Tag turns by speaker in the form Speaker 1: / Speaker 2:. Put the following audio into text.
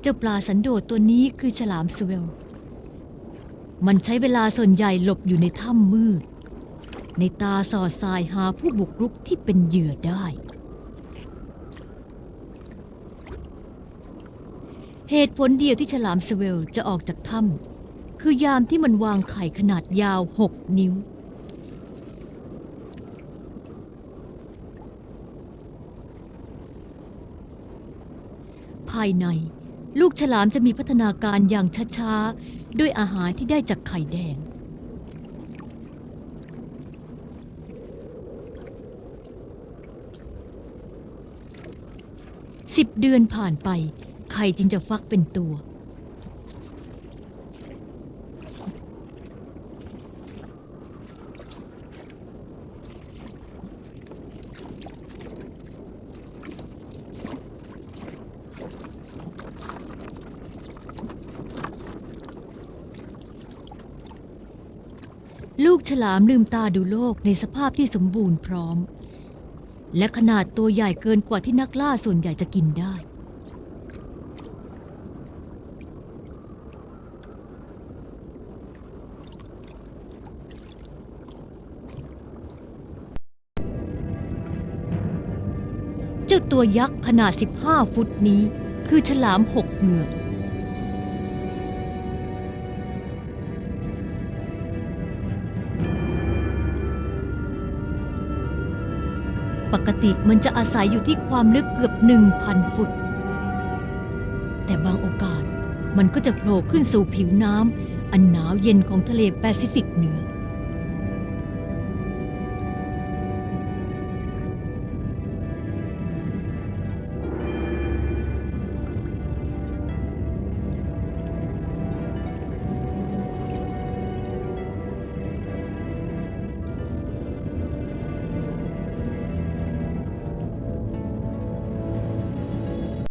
Speaker 1: เจ้าปลาสันโดษตัวนี้คือฉลามสเวล มันใช้เวลาส่วนใหญ่หลบอยู่ในถ้ำมืด ในตาสอดสายหาผู้บุกรุกที่เป็นเหยื่อได้ เหตุผลเดียวที่ฉลามสเวลจะออกจากถ้ำคือยามที่มันวางไข่ขนาดยาว6นิ้วภายใน ลูกฉลามจะมีพัฒนาการอย่างช้าๆ ด้วยอาหารที่ได้จากไข่แดง สิบเดือนผ่านไป ไข่จึงจะฟักเป็นตัว ลูกฉลามลืมตาดูโลกในสภาพที่สมบูรณ์พร้อม และขนาดตัวใหญ่เกินกว่าที่นักล่าส่วนใหญ่จะกินได้ เจ้าตัวยักษ์ขนาด 15 ฟุตนี้คือฉลามหกเหงือก ปกติมันจะอาศัยอยู่ที่ความลึกเกือบ 1,000 ฟุต แต่บางโอกาสมันก็จะโผล่ขึ้นสู่ผิวน้ำอันหนาวเย็นของทะเลแปซิฟิกเหนือ